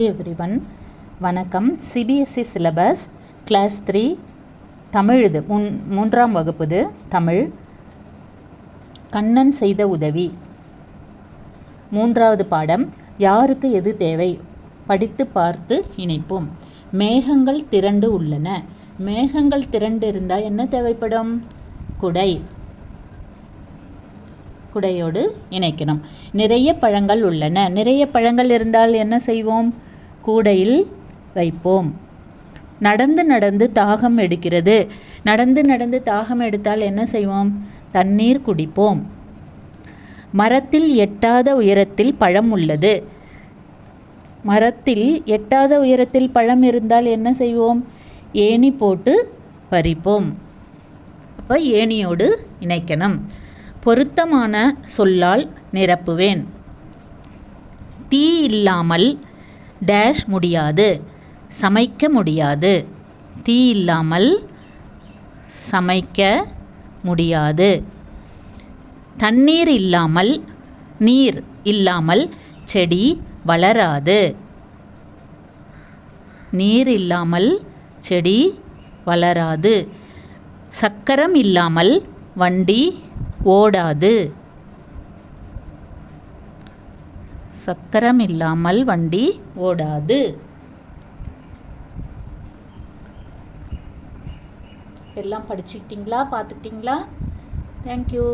Everyone வணக்கம். CBSE syllabus class three Tamil இது. மூன் மூன்றாம் வகுப்புது தமிழ். கண்ணன் செய்த உதவி. மூன்றாவது பாடம் யாருக்கு எது தேவை? படித்து பார்த்து இணைப்போம். மேகங்கள் திரண்டு உள்ளன. மேகங்கள் திரண்டு இருந்தால் என்ன தேவைப்படும்? குடை. குடையோடு இணைக்கணும். நிறைய பழங்கள் உள்ளன. நிறைய பழங்கள் இருந்தால் என்ன செய்வோம்? கூடையில் வைப்போம். நடந்து நடந்து தாகம் எடுக்கிறது. நடந்து நடந்து தாகம் எடுத்தால் என்ன செய்வோம்? தண்ணீர் குடிப்போம். மரத்தில் எட்டாத உயரத்தில் பழம் உள்ளது. மரத்தில் எட்டாத உயரத்தில் பழம் இருந்தால் என்ன செய்வோம்? ஏணி போட்டு பறிப்போம். அப்போ ஏணியோடு இணைக்கணும். பொருத்தமான சொல்லால் நிரப்புவேன். தீ இல்லாமல் டேஷ் முடியாது. சமைக்க முடியாது. தீ இல்லாமல் சமைக்க முடியாது. தண்ணீர் இல்லாமல் நீர் இல்லாமல் செடி வளராது. நீர் இல்லாமல் செடி வளராது. சக்கரம் இல்லாமல் வண்டி ஓடாது. சக்கரம் இல்லாமல் வண்டி ஓடாது. எல்லாம் படிச்சுக்கிட்டீங்களா? பார்த்துக்கிட்டிங்களா? தேங்க்யூ